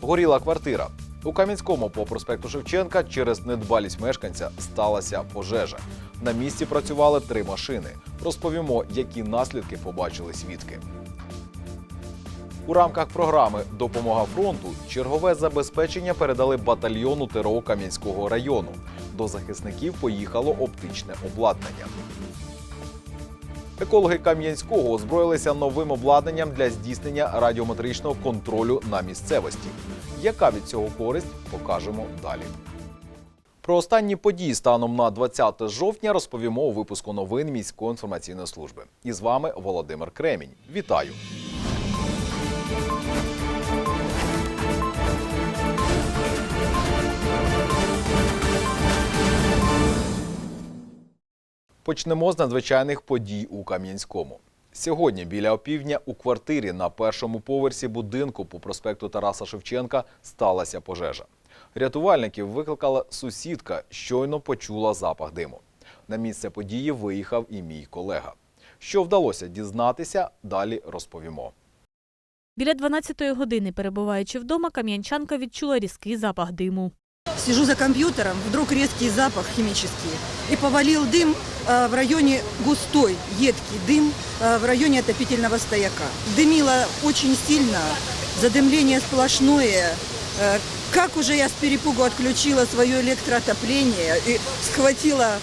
Горіла квартира. У Кам'янському по проспекту Шевченка через недбалість мешканця сталася пожежа. На місці працювали три машини. Розповімо, які наслідки побачили свідки. У рамках програми Допомога фронту чергове забезпечення передали батальйону ТРО Кам'янського району. До захисників поїхало оптичне обладнання. Екологи Кам'янського озброїлися новим обладнанням для здійснення радіометричного контролю на місцевості. Яка від цього користь, покажемо далі. Про останні події станом на 20 жовтня розповімо у випуску новин міської інформаційної служби. І з вами Володимир Кремінь. Вітаю! Почнемо з надзвичайних подій у Кам'янському. Сьогодні біля опівдня у квартирі на першому поверсі будинку по проспекту Тараса Шевченка сталася пожежа. Рятувальників викликала сусідка, щойно почула запах диму. На місце події виїхав і мій колега. Що вдалося дізнатися, далі розповімо. Біля 12-ї години, перебуваючи вдома, кам'янчанка відчула різкий запах диму. Сижу за компьютером, вдруг резкий запах химический. И повалил дым э, в районе густой, едкий дым э, в районе отопительного стояка. Дымило очень сильно, задымление сплошное. Э, Как уже я с перепугу отключила свое электроотопление и схватила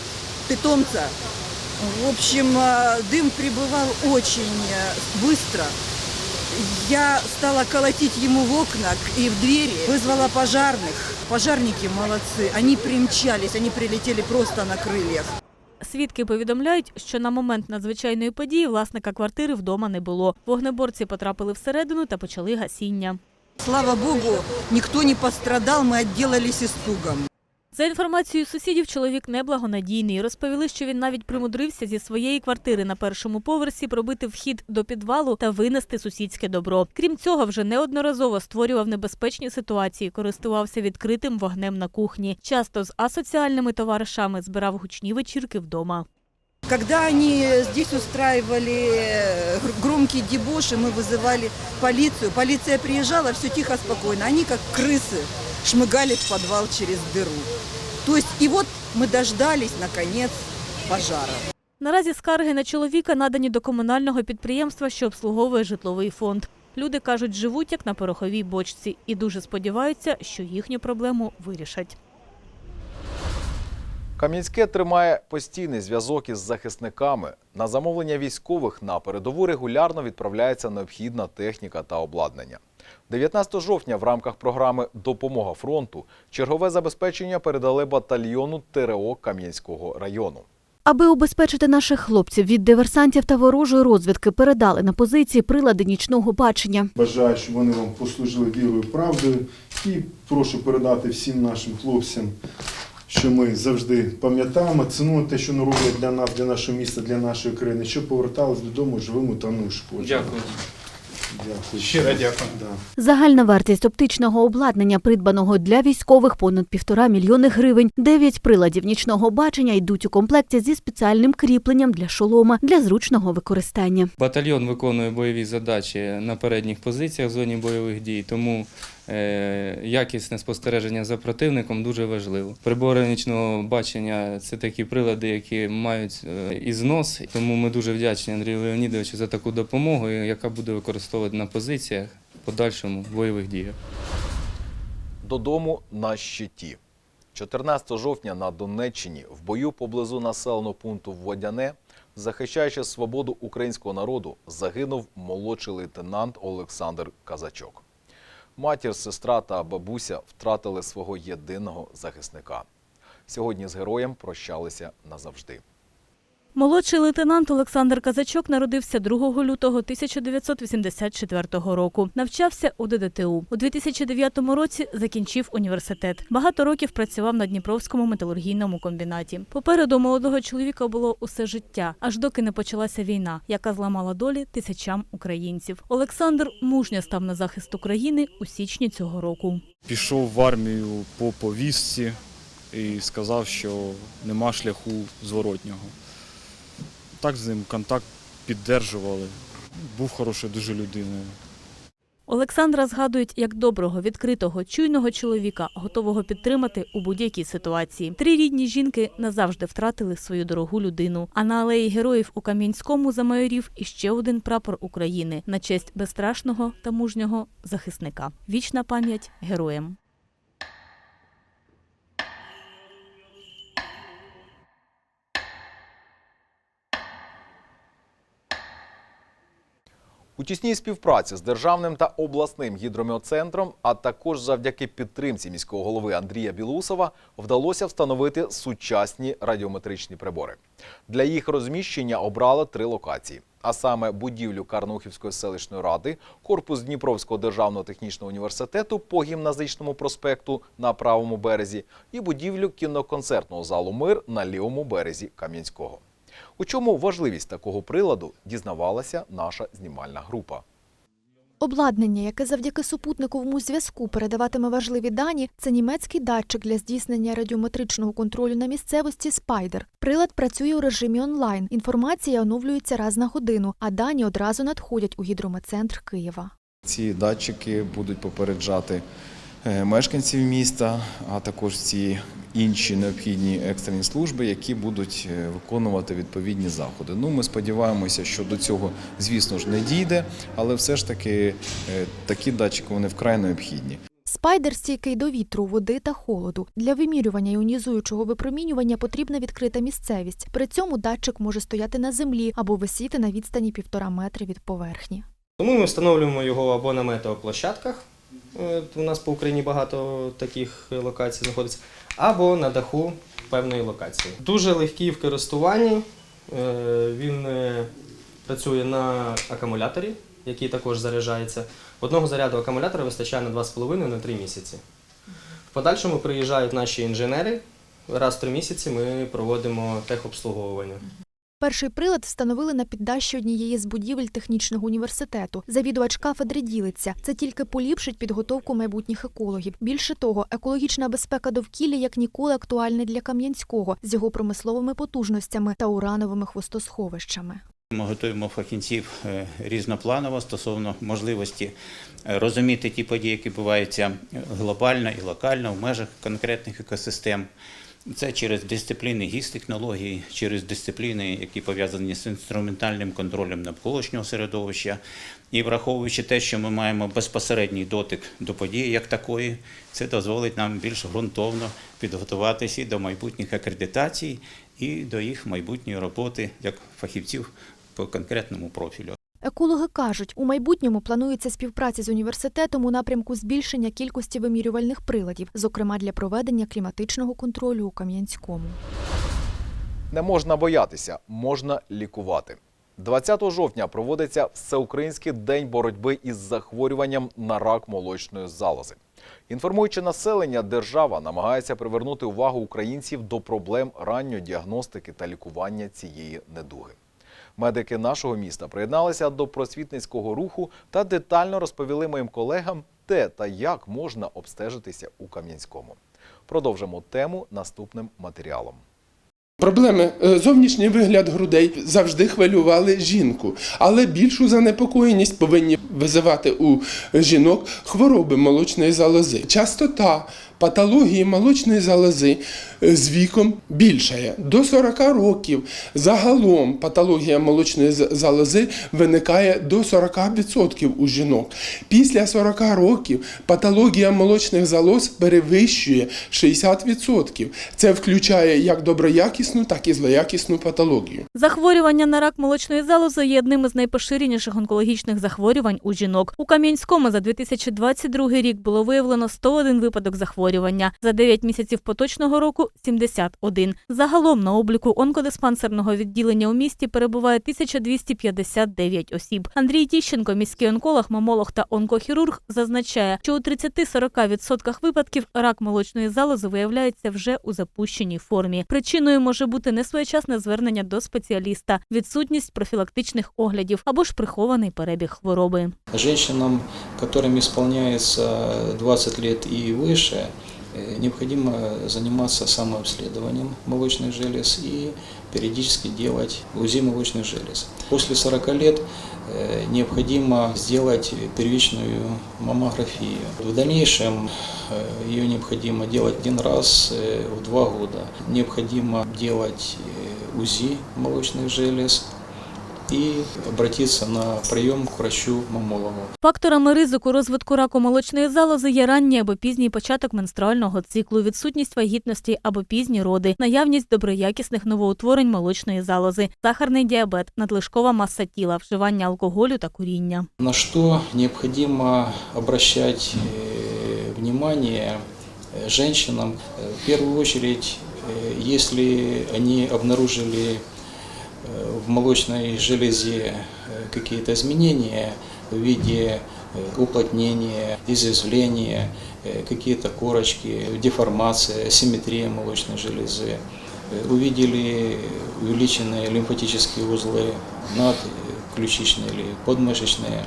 питомца. В общем, дым прибывал очень быстро. Я стала колотить ему в окна и в двери, вызвала пожарных. Пожарники молодцы, они примчались, они прилетели просто на крыльях. Свідки повідомляють, що на момент надзвичайної події власника квартири вдома не було. Вогнеборці потрапили всередину та почали гасіння. Слава богу, никто не пострадал, мы отделались испугом. За інформацією сусідів, чоловік неблагонадійний. Розповіли, що він навіть примудрився зі своєї квартири на першому поверсі пробити вхід до підвалу та винести сусідське добро. Крім цього, вже неодноразово створював небезпечні ситуації, користувався відкритим вогнем на кухні. Часто з асоціальними товаришами збирав гучні вечірки вдома. Когда они здесь устраивали э, гр- громкие дебоши, мы вызывали полицию. Полиция приезжала, все тихо, спокойно. Они как крысы шмыгали в подвал через дыру. То есть и вот мы дождались, наконец, пожара. Наразі скарги на чоловіка надані до комунального підприємства, що обслуговує житловий фонд. Люди кажуть, живуть як на пороховій бочці і дуже сподіваються, що їхню проблему вирішать. Кам'янське тримає постійний зв'язок із захисниками. На замовлення військових на передову регулярно відправляється необхідна техніка та обладнання. 19 жовтня в рамках програми Допомога фронту чергове забезпечення передали батальйону ТРО Кам'янського району. Аби убезпечити наших хлопців від диверсантів та ворожої розвідки, передали на позиції прилади нічного бачення. Бажаю, щоб вони вам послужили вірою правдою. І прошу передати всім нашим хлопцям, що ми завжди пам'ятаємо, цінуємо те, що вони роблять для нас, для нашого міста, для нашої країни, щоб повертались додому живими та неушкодженими. Дякую. Дякую. Щиро дякую. Да. Загальна вартість оптичного обладнання, придбаного для військових, понад півтора мільйони гривень. Дев'ять приладів нічного бачення йдуть у комплекті зі спеціальним кріпленням для шолома для зручного використання. Батальйон виконує бойові задачі на передніх позиціях в зоні бойових дій, тому якісне спостереження за противником дуже важливо. Прибори нічного бачення це такі прилади, які мають е, і знос, тому ми дуже вдячні Андрію Леонідовичу за таку допомогу, яка буде використовувати на позиціях в подальшому бойових діях. Додому на щиті. 14 жовтня на Донеччині в бою поблизу населеного пункту Водяне, захищаючи свободу українського народу, загинув молодший лейтенант Олександр Казачок. Матір, сестра та бабуся втратили свого єдиного захисника. Сьогодні з героєм прощалися назавжди. Молодший лейтенант Олександр Казачок народився 2 лютого 1984 року. Навчався у ДДТУ. У 2009 році закінчив університет. Багато років працював на Дніпровському металургійному комбінаті. Попереду молодого чоловіка було усе життя, аж доки не почалася війна, яка зламала долі тисячам українців. Олександр мужньо став на захист України у січні цього року. пішов в армію по повістці і сказав, що нема шляху зворотнього. Так з ним контакт піддержували. Був хорошою дуже людиною. Олександра згадують як доброго, відкритого, чуйного чоловіка, готового підтримати у будь-якій ситуації. Три рідні жінки назавжди втратили свою дорогу людину. А на алеї героїв у Кам'янському замайорів іще один прапор України на честь безстрашного та мужнього захисника. Вічна пам'ять героям. У тісній співпраці з державним та обласним гідрометцентром, а також завдяки підтримці міського голови Андрія Білусова, вдалося встановити сучасні радіометричні прибори. Для їх розміщення обрали три локації. А саме будівлю Карнухівської селищної ради, корпус Дніпровського державного технічного університету по гімназичному проспекту на правому березі і будівлю кіноконцертного залу Мир на лівому березі Кам'янського. У чому важливість такого приладу дізнавалася наша знімальна група. Обладнання, яке завдяки супутниковому зв'язку передаватиме важливі дані, це німецький датчик для здійснення радіометричного контролю на місцевості Спайдер. Прилад працює у режимі онлайн. Інформація оновлюється раз на годину, а дані одразу надходять у гідрометцентр Києва. Ці датчики будуть попереджати мешканців міста, а також всі інші необхідні екстрені служби, які будуть е, виконувати відповідні заходи. Ну, ми сподіваємося, що до цього, звісно ж, не дійде, але все ж таки е, такі датчики вони вкрай необхідні. Спайдер стійкий до вітру, води та холоду. Для вимірювання іонізуючого випромінювання потрібна відкрита місцевість. При цьому датчик може стояти на землі або висіти на відстані півтора метри від поверхні. Тому ми встановлюємо його або на метеоплощадках, е, у нас по Україні багато таких локацій знаходиться, або на даху певної локації. Дуже легкий в користуванні, е, він е, працює на акумуляторі, який також заряджається. Одного заряду акумулятора вистачає на 2,5 на 3 місяці. В подальшому приїжджають наші інженери. Раз в 3 місяці ми проводимо техобслуговування. Перший прилад встановили на піддащі однієї з будівель технічного університету. Завідувач кафедри ділиться. Це тільки поліпшить підготовку майбутніх екологів. Більше того, екологічна безпека довкілля як ніколи актуальна для Кам'янського з його промисловими потужностями та урановими хвостосховищами. Ми готуємо фахівців е, різнопланово стосовно можливості е, розуміти ті події, які відбуваються глобально і локально в межах конкретних екосистем. Це через дисципліни гіс-технології, через дисципліни, які пов'язані з інструментальним контролем навколишнього середовища. І враховуючи те, що ми маємо безпосередній дотик до події як такої, це дозволить нам більш ґрунтовно підготуватися до майбутніх акредитацій, і до їх майбутньої роботи як фахівців по конкретному профілю. Екологи кажуть, у майбутньому планується співпраця з університетом у напрямку збільшення кількості вимірювальних приладів, зокрема для проведення кліматичного контролю у Кам'янському. Не можна боятися, можна лікувати. 20 жовтня проводиться Всеукраїнський день боротьби із захворюванням на рак молочної залози. Інформуючи населення, держава намагається привернути увагу українців до проблем ранньої діагностики та лікування цієї недуги. Медики нашого міста приєдналися до просвітницького руху та детально розповіли моїм колегам, де та як можна обстежитися у Кам'янському. Продовжимо тему наступним матеріалом. Проблеми е, зовнішній вигляд грудей завжди хвилювали жінку, але більшу занепокоєність повинні визивати у жінок хвороби молочної залози. Частота патології молочної залози е, з віком більшає. До 40 років загалом патологія молочної залози виникає до 40% у жінок. Після 40 років патологія молочних залоз перевищує 60%. Це включає як доброякісну, так і злоякісну патологію. Захворювання на рак молочної залози є одним із найпоширеніших онкологічних захворювань у жінок. У Кам'янському за 2022 рік було виявлено 101 випадок захворювання За 9 місяців поточного року 71. Загалом на обліку онкодиспансерного відділення у місті перебуває 1259 осіб. Андрій Тіщенко, міський онколог, мамолог та онкохірург, зазначає, що у 30-40% випадків рак молочної залози виявляється вже у запущеній формі. Причиною може бути несвоєчасне звернення до спеціаліста, відсутність профілактичних оглядів або ж прихований перебіг хвороби. Женщинам, которым исполняется 20 лет и выше, э, необходимо заниматься самообследованием молочных желез и периодически делать УЗИ молочных желез. После 40 лет э, необходимо сделать первичную маммографию. В дальнейшем э, ее необходимо делать один раз э, в два года. Необходимо делать э, УЗИ молочных желез и обратиться на прием к врачу-маммологу. Факторами ризику розвитку раку молочної залози є ранній або пізній початок менструального циклу, відсутність вагітності або пізні роди, наявність доброякісних новоутворень молочної залози, сахарний діабет, надлишкова маса тіла, вживання алкоголю та куріння. На что необходимо обращать э, внимание э, женщинам? Э, В первую очередь, э, если они обнаружили э, в молочной железе э, какие-то изменения в виде э, уплотнения, изъязвления, э, какие-то корочки, деформация, асимметрия молочной железы, э, увидели увеличенные лимфатические узлы надключичные или подмышечные,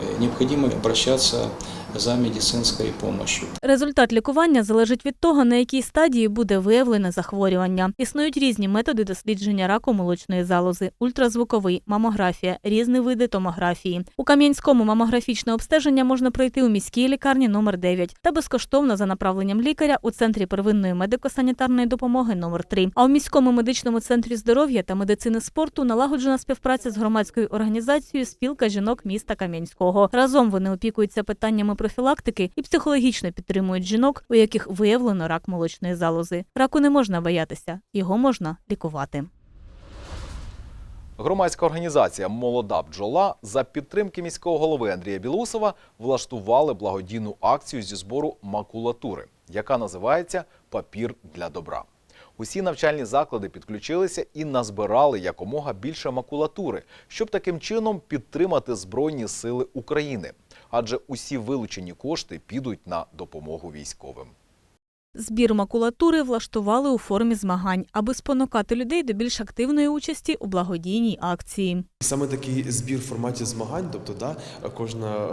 э, необходимо обращаться за медицинской помощью. Результат лікування залежить від того, на якій стадії буде виявлене захворювання. Існують різні методи дослідження раку молочної залози: ультразвуковий, мамографія, різні види томографії. У Кам'янському мамографічне обстеження можна пройти у міській лікарні номер 9 та безкоштовно за направленням лікаря у центрі первинної медико-санітарної допомоги номер 3 А у міському медичному центрі здоров'я та медицини спорту налагоджена співпраця з громадською організацією Спілка жінок міста Кам'янського. Разом вони опікуються питаннями профілактики і психологічно підтримують жінок, у яких виявлено рак молочної залози. Раку не можна боятися, його можна лікувати. Громадська організація Молода бджола за підтримки міського голови Андрія Білусова влаштували благодійну акцію зі збору макулатури, яка називається Папір для добра. Усі навчальні заклади підключилися і назбирали якомога більше макулатури, щоб таким чином підтримати Збройні сили України. Адже усі вилучені кошти підуть на допомогу військовим. Збір макулатури влаштували у формі змагань, аби спонукати людей до більш активної участі у благодійній акції. Саме такий збір в форматі змагань, тобто да, кожна,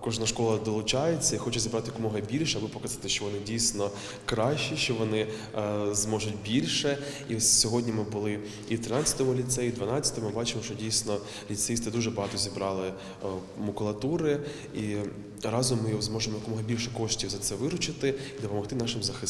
кожна школа долучається хоче зібрати якомога більше, аби показати, що вони дійсно кращі, що вони е, зможуть більше. І ось сьогодні ми були і в 13-му ліцеї, і в 12-му. Бачимо, що дійсно ліцеїсти дуже багато зібрали е, макулатури, і разом ми зможемо якомога більше коштів за це виручити і допомогти нашим захисникам.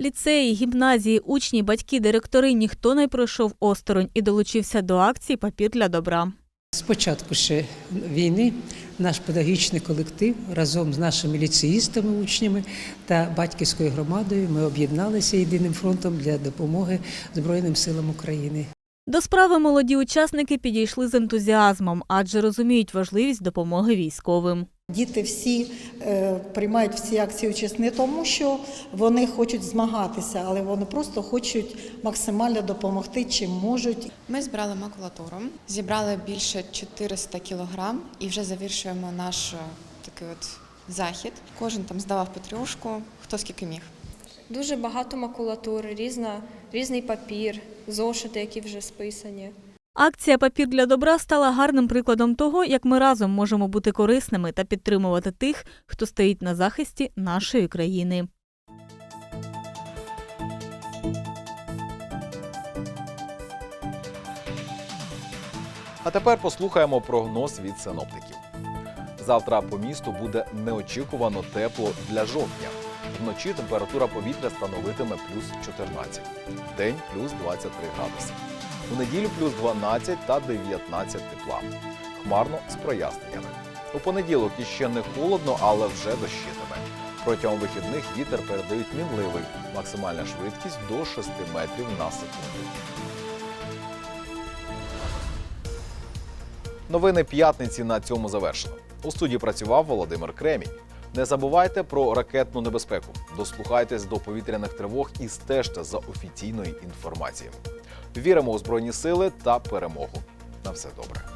Ліцеї, гімназії, учні, батьки, директори ніхто не пройшов осторонь і долучився до акції Папір для добра. З початку ще війни наш педагогічний колектив разом з нашими ліцеїстами, учнями та батьківською громадою ми об'єдналися єдиним фронтом для допомоги Збройним силам України. До справи молоді учасники підійшли з ентузіазмом, адже розуміють важливість допомоги військовим. Діти всі е, приймають в цій акції участь не тому, що вони хочуть змагатися, але вони просто хочуть максимально допомогти, чим можуть. Ми збирали макулатуру, зібрали більше 400 кілограм і вже завершуємо наш е, такий от захід. Кожен там здавав потрюшку, хто скільки міг. Дуже багато макулатури, різна, різний папір, зошити, які вже списані. Акція Папір для добра стала гарним прикладом того, як ми разом можемо бути корисними та підтримувати тих, хто стоїть на захисті нашої країни. А тепер послухаємо прогноз від синоптиків. Завтра по місту буде неочікувано тепло для жовтня. Вночі температура повітря становитиме плюс 14, день плюс 23 градуси. У неділю плюс 12 та 19 тепла. Хмарно з проясненнями. У понеділок іще не холодно, але вже дощитиме. Протягом вихідних вітер передають мінливий. Максимальна швидкість до 6 метрів на секунду. Новини п'ятниці на цьому завершено. У студії працював Володимир Кремінь. Не забувайте про ракетну небезпеку. Дослухайтесь до повітряних тривог і стежте за офіційною інформацією. Віримо у Збройні сили та перемогу. На все добре.